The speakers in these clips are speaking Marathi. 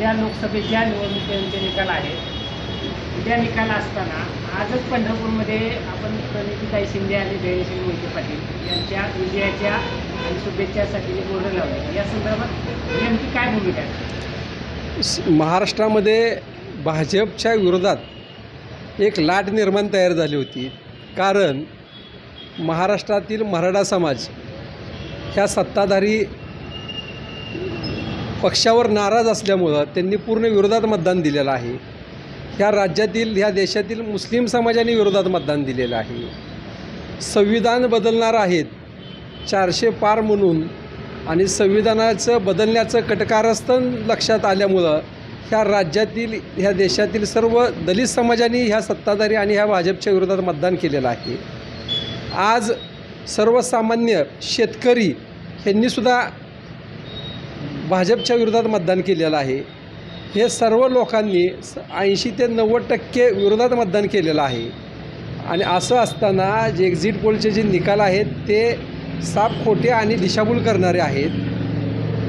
सध्या लोकसभेच्या निवडणुकीचे निकाल आहेत उद्या निकाल असताना आजच पंढरपूरमध्ये आपण प्रणितीताई शिंदे आणि धैर्यसिंग मोहिते पाटील यांच्या विजयाच्या आणि शुभेच्छासाठी जे बोर्ड लावले या संदर्भात नेमकी काय भूमिका आहे? महाराष्ट्रामध्ये भाजपच्या विरोधात एक लाट निर्माण तयार झाली होती. कारण महाराष्ट्रातील मराठा समाज ह्या सत्ताधारी पक्षावर नाराज असल्यामुळं त्यांनी पूर्ण विरोधात मतदान दिलेलं आहे. ह्या राज्यातील ह्या देशातील मुस्लिम समाजाने विरोधात मतदान दिलेलं आहे. संविधान बदलणार आहेत चारशे पार म्हणून. आणि संविधानाचं बदलण्याचं कटकारस्थान लक्षात आल्यामुळं ह्या राज्यातील ह्या देशातील सर्व दलित समाजाने ह्या सत्ताधारी आणि ह्या भाजपच्या विरोधात मतदान केलेलं आहे. आज सर्वसामान्य शेतकरी ह्यांनीसुद्धा भाजपच्या विरोधात मतदान केलेलं आहे. हे सर्व लोकांनी ऐंशी ते नव्वद टक्के विरोधात मतदान केलेलं आहे. आणि असं असताना जे एक्झिट पोलचे जे निकाल आहेत ते साफ खोटे आणि दिशाभूल करणारे आहेत.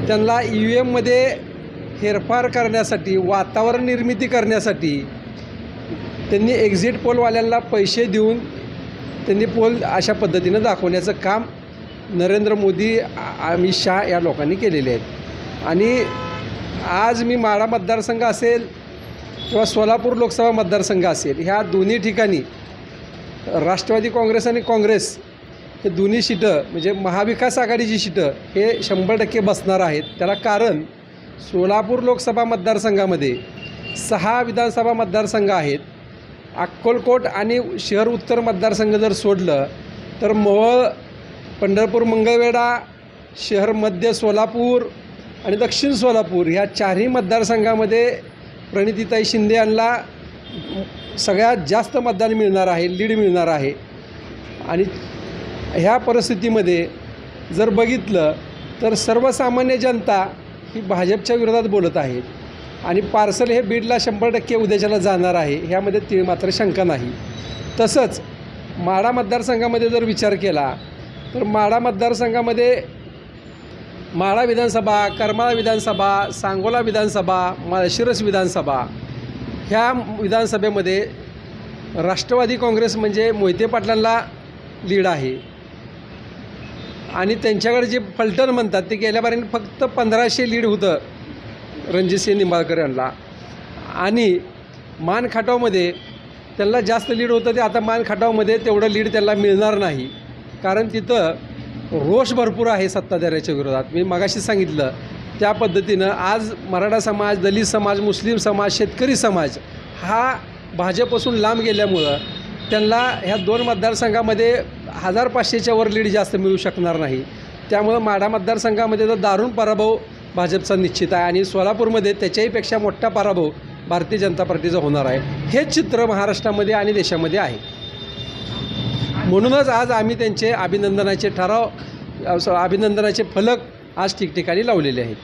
त्यांना ई व्ही एममध्ये फेरफार करण्यासाठी वातावरण निर्मिती करण्यासाठी त्यांनी एक्झिट पोलवाल्यांना पैसे देऊन त्यांनी पोल अशा पद्धतीनं दाखवण्याचं काम नरेंद्र मोदी अमित शहा या लोकांनी केलेले आहेत. आणि आज मी माळा मतदारसंघ असेल किंवा सोलापूर लोकसभा मतदारसंघ असेल ह्या दोन्ही ठिकाणी राष्ट्रवादी काँग्रेस आणि काँग्रेस हे दोन्ही शीटं म्हणजे महाविकास आघाडीची शिटं हे शंभर टक्के बसणार आहेत. त्याला कारण सोलापूर लोकसभा मतदारसंघामध्ये सहा विधानसभा मतदारसंघ आहेत. अक्कलकोट आणि शहर उत्तर मतदारसंघ जर सोडलं तर मोहोळ पंढरपूर मंगळवेढा शहर मध्य सोलापूर आणि दक्षिण सोलापूर ह्या चारही मतदारसंघामध्ये प्रणितीताई शिंदे यांना सगळ्यात जास्त मतदान मिळणार आहे लीड मिळणार आहे. आणि ह्या परिस्थितीमध्ये जर बघितलं तर सर्वसामान्य जनता ही भाजपच्या विरोधात बोलत आहे. आणि पार्सल हे बीडला शंभर टक्के उद्याच्याला जाणार आहे ह्यामध्ये ती मात्र शंका नाही. तसंच माडा मतदारसंघामध्ये जर विचार केला तर माढा मतदारसंघामध्ये माळा विधानसभा करमाळा विधानसभा सांगोला विधानसभा माळशिरस विधानसभा ह्या विधानसभेमध्ये राष्ट्रवादी काँग्रेस म्हणजे मोहिते पाटलांना लीड आहे. आणि त्यांच्याकडे जे फलटण म्हणतात ते गेल्यापर्यंत फक्त पंधराशे लीड होतं रणजितसिंह निंबाळकर यांना. आणि मान खाटावमध्ये त्यांना जास्त लीड होतं ते आता मान खाटावमध्ये तेवढं लीड त्यांना मिळणार नाही. कारण तिथं रोष भरपूर आहे सत्ताधाऱ्याच्या विरोधात. मी मगाशी सांगितलं त्या पद्धतीनं आज मराठा समाज दलित समाज मुस्लिम समाज शेतकरी समाज हा भाजपपासून लांब गेल्यामुळं त्यांना ह्या दोन मतदारसंघामध्ये हजार पाचशेच्या वर लीड जास्त मिळू शकणार नाही. त्यामुळं माढा मतदारसंघामध्ये तर दारुण पराभव भाजपचा निश्चित आहे आणि सोलापूरमध्ये त्याच्याहीपेक्षा मोठा पराभव भारतीय जनता पार्टीचा होणार आहे. हे चित्र महाराष्ट्रामध्ये आणि देशामध्ये आहे. म्हणूनच आज आम्ही त्यांचे अभिनंदनाचे ठराव अभिनंदनाचे फलक आज ठिकठिकाणी लावलेले आहेत.